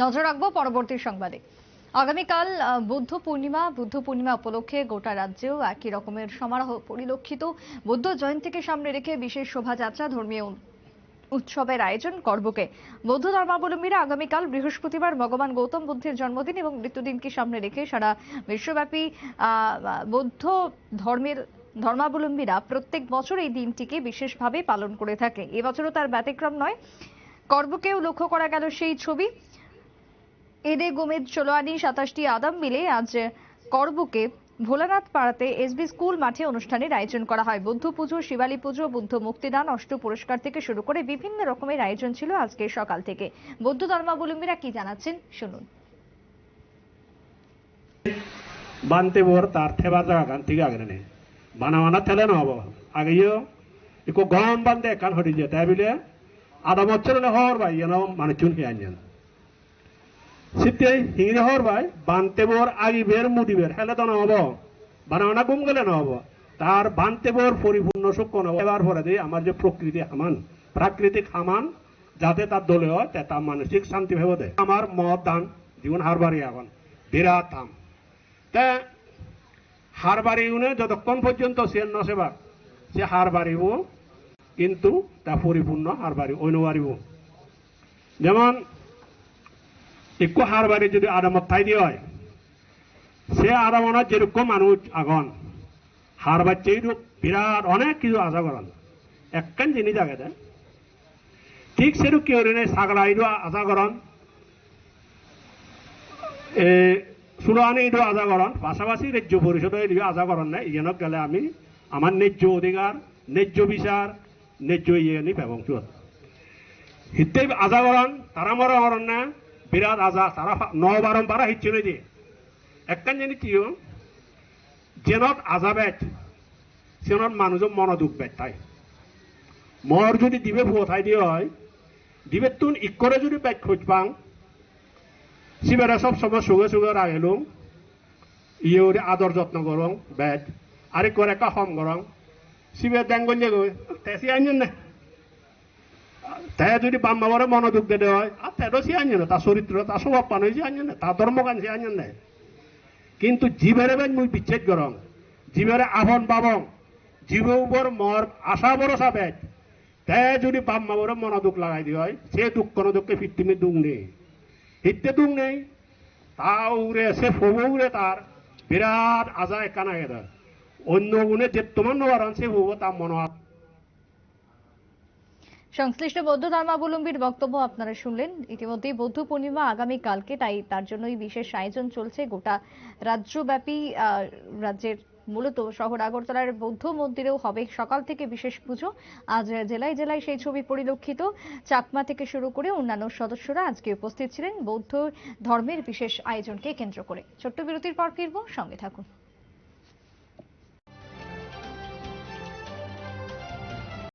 নজর রাখব পরবর্তী সংবাদে। আগামীকাল বুদ্ধ পূর্ণিমা বুদ্ধ পূর্ণিমা উপলক্ষে গোটা রাজ্যেও একই রকমের সমারোহ পরিলক্ষিত। বুদ্ধ জয়ন্তীকে সামনে রেখে বিশেষ শোভাযাত্রা, ধর্মীয় উৎসবের আয়োজন করবকে। বৌদ্ধ ধর্মাবলম্বীরা আগামীকাল বৃহস্পতিবার ভগবান গৌতম বুদ্ধের জন্মদিন এবং মৃত্যুদিনকে সামনে রেখে সারা বিশ্বব্যাপী বৌদ্ধ ধর্মের ধর্মাবলম্বীরা প্রত্যেক বছর এই দিনটিকে বিশেষভাবে পালন করে থাকে। এবছরও তার ব্যতিক্রম নয়। করবকেও লক্ষ্য করা গেল সেই ছবি। এদে গোমেদ ষোলোয়ানি সাতাশটি আদাম মিলে আজ করবুকে ভোলানাথ পাড়াতে এসবি স্কুল মাঠে অনুষ্ঠানের আয়োজন করা হয়। বুদ্ধ পুজো, শিবালী পুজো, বুদ্ধ মুক্তিদান, অষ্ট পুরস্কার থেকে শুরু করে বিভিন্ন রকমের আয়োজন ছিল আজকে সকাল থেকে। বৌদ্ধ ধর্মাবলম্বীরা কি জানাচ্ছেন, শুনুন। বানতে বোর তার থেবার জায়গা গান থেকে আগে নে বানা বানা থেলে নহব আগে ইয়ে ইকো গম বান্ধে একান হরি যে তাই বিলে, আধা বছর হর ভাই মানে চুন খেয়ে আনছেন সিতে হিংরে হর ভাই বানতে বোর আগে বের মুদি বের হেলে তো নহব বানা বানা গুম গেলে নহব তার বানতে বোর পরিপূর্ণ সুখ নহব এবার পরে দিয়ে আমার যে প্রকৃতি হামান প্রাকৃতিক হামান যাতে তার দলে হয় তে তার মানসিক শান্তি ভেবে দেয় আমার মদ দান জীবন হারবারি এখন বিরাট দাম তা হার বাড়িউনে যতক্ষণ পর্যন্ত সে নসেবা সে হার বাড়িব কিন্তু তা পরিপূর্ণ হার বাড়ি অন্য যেমন একটু হার বাড়ি যদি আরামত ঠাই দিয়ে হয়, সে আরামনত যেরকম মানুষ আগন হার বাচ্চা বিরাট অনেক কিছু আশা করেন একখান জিনিস আগে দেয় ঠিক সেরূপ কেউ নেই ছাগলা এইরূপ আশা করেন এ সুরানি এইটো আজা কৰণ পাশাপাশি ৰাজ্য পৰিষদে এইটো আজা কৰণ নাই ইজনক গেলে আমি, আমাৰ ন্যায্য অধিকাৰ, ন্যায্য বিচাৰ, ন্যায্য ইয়ে নি পেবংচুত হিতে আজা কৰণ তারা মরা কৰণ না বিরাট আজা তারা ফা- ন বারম পারা হিচ্ছে নই দিয়ে একখান জানি কি জেনত আজা বেচ সেনত মানুষ মনোদুখ বেচ তাই। মর যদি দিবে ভোথাই দিয়ে হয়, দিবে তুন ইকরে যদি বেচ খোঁজ পাং সিবেরা সব সময় সুগে সুগে রাখেলুম ইয়ে আদর যত্ন করং বেট। আরে করে কা হম করং দেঙ্গল যে গই তেসি আনছেন না? তে যদি বাম্মাবরে মনোযোগ দে হয় আর তেরো সি আনছেন না, তার চরিত্র, তার স্বভাব পান হয়েছে আনছেন না, তার ধর্ম কান সে আনছেন না। কিন্তু জীবেরে বেন মুই বিচ্ছেদ করং, জীবেরে আহন বাবং জীবের উপর মর, আশা ভরসা বেদ। তে যদি বাম্মাবরে মনোযোগ লাগাই দিয়ে হয় সে দুঃখ কোনো দুঃখে ফিরতিমি দুঃখ নেই। হিতে দুং নেই। তা উড়ে, সে ফবো উড়ে তার, বিরাট আজা একানা গেদা অন্য গুণে যে তোমার নবারান সে হব তার মনে হয় সংশ্লিষ্ট বৌদ্ধ ধর্মাবলম্বীর বক্তব্য আপনারা শুনলেন। ইতিমধ্যেই বৌদ্ধ পূর্ণিমা আগামী কালকে, তাই তার জন্যই বিশেষ আয়োজন চলছে গোটা রাজ্যব্যাপী রাজ্যের মূলত শহর আগরতলার বৌদ্ধ মন্দিরেও হবে সকাল থেকে বিশেষ পুজো। আজ জেলায় জেলায় সেই ছবি পরিলক্ষিত। চাকমা থেকে শুরু করে অন্যান্য সদস্যরা আজকে উপস্থিত ছিলেন বৌদ্ধ ধর্মের বিশেষ আয়োজনকে কেন্দ্র করে। ছোট্ট বিরতির পর ফিরবো, সঙ্গে থাকুন।